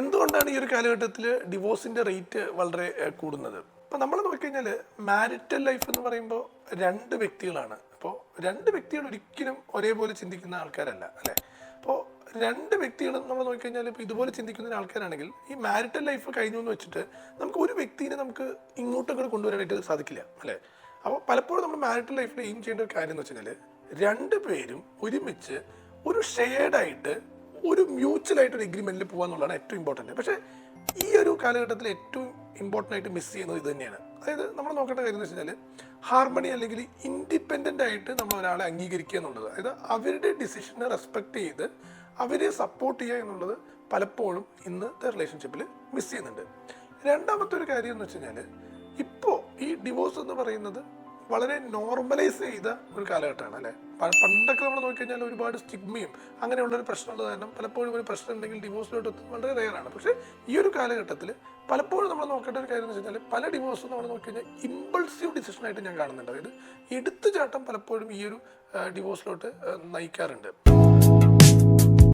എന്തുകൊണ്ടാണ് ഈ ഒരു കാലഘട്ടത്തിൽ ഡിവോഴ്സിന്റെ റേറ്റ് വളരെ കൂടുന്നത്? ഇപ്പം നമ്മൾ നോക്കിക്കഴിഞ്ഞാൽ മാരിറ്റൽ ലൈഫ് എന്ന് പറയുമ്പോൾ രണ്ട് വ്യക്തികളാണ്. അപ്പോൾ രണ്ട് വ്യക്തികൾ ഒരിക്കലും ഒരേപോലെ ചിന്തിക്കുന്ന ആൾക്കാരല്ല അല്ലേ? അപ്പോൾ രണ്ട് വ്യക്തികളും നമ്മൾ നോക്കിക്കഴിഞ്ഞാൽ ഇപ്പോൾ ഇതുപോലെ ചിന്തിക്കുന്ന ആൾക്കാരാണെങ്കിൽ ഈ മാരിറ്റൽ ലൈഫ് കഴിഞ്ഞു എന്ന് വെച്ചിട്ട് നമുക്ക് ഒരു വ്യക്തിനെ നമുക്ക് ഇങ്ങോട്ടൊക്കെ കൊണ്ടുവരാനായിട്ട് സാധിക്കില്ല അല്ലേ? അപ്പോൾ പലപ്പോഴും നമ്മൾ മാരിറ്റൽ ലൈഫിൽ എയിം ചെയ്യേണ്ട ഒരു കാര്യം എന്ന് വെച്ച് കഴിഞ്ഞാൽ രണ്ട് പേരും ഒരുമിച്ച് ഒരു ഷെയർഡായിട്ട് ഒരു മ്യൂച്വൽ ആയിട്ട് ഒരു എഗ്രിമെന്റിൽ പോകാന്നുള്ളതാണ് ഏറ്റവും ഇമ്പോർട്ടന്റ് പക്ഷേ ഈ ഒരു കാലഘട്ടത്തിൽ ഏറ്റവും ഇമ്പോർട്ടന്റ് ആയിട്ട് മിസ് ചെയ്യുന്നത് ഇത് തന്നെയാണ്. അതായത് നമ്മൾ നോക്കേണ്ട കാര്യം എന്ന് വെച്ച് കഴിഞ്ഞാൽ ഹാർമണി അല്ലെങ്കിൽ ഇൻഡിപെൻഡന്റ് ആയിട്ട് നമ്മൾ ഒരാളെ അംഗീകരിക്കുക എന്നുള്ളത് അതായത് അവരുടെ ഡിസിഷനെ റെസ്പെക്ട് ചെയ്ത് അവരെ സപ്പോർട്ട് ചെയ്യുക എന്നുള്ളത് പലപ്പോഴും ഇന്നത്തെ റിലേഷൻഷിപ്പിൽ മിസ് ചെയ്യുന്നുണ്ട്. രണ്ടാമത്തെ ഒരു കാര്യം എന്ന് വെച്ച് കഴിഞ്ഞാൽ ഇപ്പോൾ ഈ ഡിവോഴ്സ് എന്ന് പറയുന്നത് വളരെ നോർമലൈസ് ചെയ്ത ഒരു കാലഘട്ടമാണ് അല്ലേ? പണ്ടൊക്കെ നമ്മൾ നോക്കിക്കഴിഞ്ഞാൽ ഒരുപാട് സ്റ്റിഗ്മയും അങ്ങനെയുള്ള ഒരു പ്രശ്നമുള്ളത് കാരണം പലപ്പോഴും ഒരു പ്രശ്നം ഉണ്ടെങ്കിൽ ഡിവോഴ്സിലോട്ട് എത്തുന്നത് വളരെ റെയറാണ് പക്ഷേ ഈ ഒരു കാലഘട്ടത്തിൽ പലപ്പോഴും നമ്മൾ നോക്കേണ്ട ഒരു കാര്യം എന്ന് വെച്ചാൽ പല ഡിവോഴ്സും നമ്മൾ നോക്കിക്കഴിഞ്ഞാൽ ഇമ്പൾസീവ് ഡിസിഷനായിട്ട് ഞാൻ കാണുന്നുണ്ട്. അതായത് എടുത്തുചാട്ടം പലപ്പോഴും ഈ ഒരു ഡിവോഴ്സിലോട്ട് നയിക്കാറുണ്ട്.